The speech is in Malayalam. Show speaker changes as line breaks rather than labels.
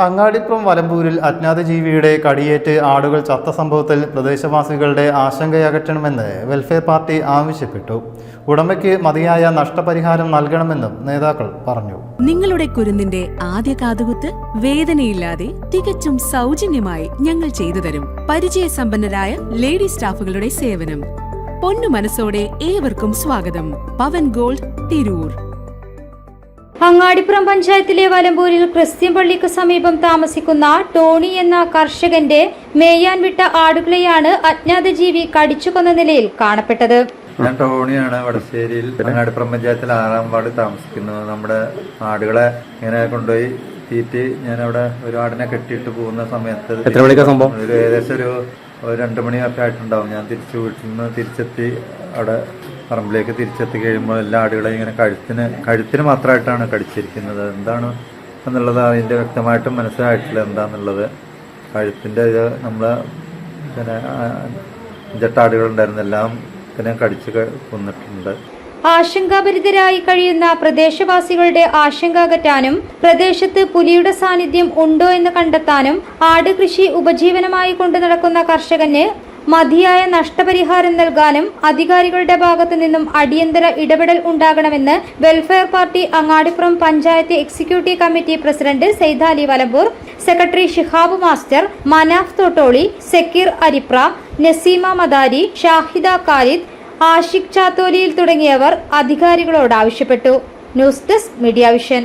അങ്ങാടിപ്പുറം വലമ്പൂരിൽ അജ്ഞാത ജീവിയുടെ കടിയേറ്റ് ആടുകൾ ചത്ത സംഭവത്തിൽ പ്രദേശവാസികളുടെ ആശങ്കയകറ്റണമെന്ന് വെൽഫെയർ പാർട്ടി ആവശ്യപ്പെട്ടു. ഉടമയ്ക്ക് മതിയായ നഷ്ടപരിഹാരം നൽകണമെന്നും നേതാക്കൾ പറഞ്ഞു.
നിങ്ങളുടെ കുരുന്നിന്റെ ആദ്യ കാതുകുത്ത് വേദനയില്ലാതെ തികച്ചും സൗജന്യമായി ഞങ്ങൾ ചെയ്തു തരും. പരിചയസമ്പന്നരായ ലേഡി സ്റ്റാഫുകളുടെ സേവനം. പൊന്നു മനസ്സോടെ ഏവർക്കും സ്വാഗതം. പവൻ ഗോൾഡ് തിരൂർ.
അങ്ങാടിപ്പുറം പഞ്ചായത്തിലെ വലമ്പൂരിൽ ക്രിസ്ത്യൻ പള്ളിക്ക് സമീപം താമസിക്കുന്ന ടോണി എന്ന കർഷകന്റെ മേയാൻ വിട്ട ആടുകളെയാണ് അജ്ഞാത ജീവി കടിച്ചു കൊന്ന നിലയിൽ കാണപ്പെട്ടത്.
ഞാൻ ടോണിയാണ് വടശ്ശേരിയിൽ അങ്ങാടിപ്പുറം പഞ്ചായത്തിൽ ആറാം വാർഡ് താമസിക്കുന്നത്. നമ്മുടെ ആടുകളെ ഇങ്ങനെ കൊണ്ടുപോയി തീറ്റി ഞാൻ അവിടെ ഒരു ആടിനെ കെട്ടിയിട്ട് പോകുന്ന സമയത്ത്
എത്ര മണിക്കാ സംഭവം?
ഒരു ഏകദേശം ഒരു രണ്ടു രണ്ട് മണിയൊക്കെ ആയിട്ടുണ്ടാവും. ഞാൻ തിരിച്ചു വീട്ടിൽ നിന്ന് തിരിച്ചെത്തി അവിടെ പറമ്പിലേക്ക് തിരിച്ചെത്തി കഴിയുമ്പോൾ എല്ലാ ആടുകളെയും ഇങ്ങനെ കഴുത്തിന് കഴുത്തിന് മാത്രമായിട്ടാണ് കടിച്ചിരിക്കുന്നത്. എന്താണ് എന്നുള്ളത് അതിന്റെ വ്യക്തമായിട്ടും മനസ്സിലായിട്ടില്ല എന്താണെന്നുള്ളത് കഴുത്തിന്റെ ഇത് നമ്മൾ പിന്നെ ജട്ടാടുകളുണ്ടായിരുന്നു എല്ലാം പിന്നെ കടിച്ച് കൊന്നിട്ടുണ്ട്.
ആശങ്കാഭരിതരായി കഴിയുന്ന പ്രദേശവാസികളുടെ ആശങ്ക അകറ്റാനും പ്രദേശത്ത് പുലിയുടെ സാന്നിധ്യം ഉണ്ടോ എന്ന് കണ്ടെത്താനും ആട് കൃഷി ഉപജീവനമായി കൊണ്ടു നടക്കുന്ന കർഷകന് മതിയായ നഷ്ടപരിഹാരം നൽകാനും അധികാരികളുടെ ഭാഗത്തു നിന്നും അടിയന്തര ഇടപെടൽ ഉണ്ടാകണമെന്ന് Welfare Party Angadippuram panchayat executive committee president Saithali Valambur secretary Shihab master Manaf Thottoli Zakir Aripra Naseema Madari Shahida Khalid Ashiq ചാത്തോലിയിൽ തുടങ്ങിയവർ അധികാരികളോട് ആവശ്യപ്പെട്ടു. News desk media vision.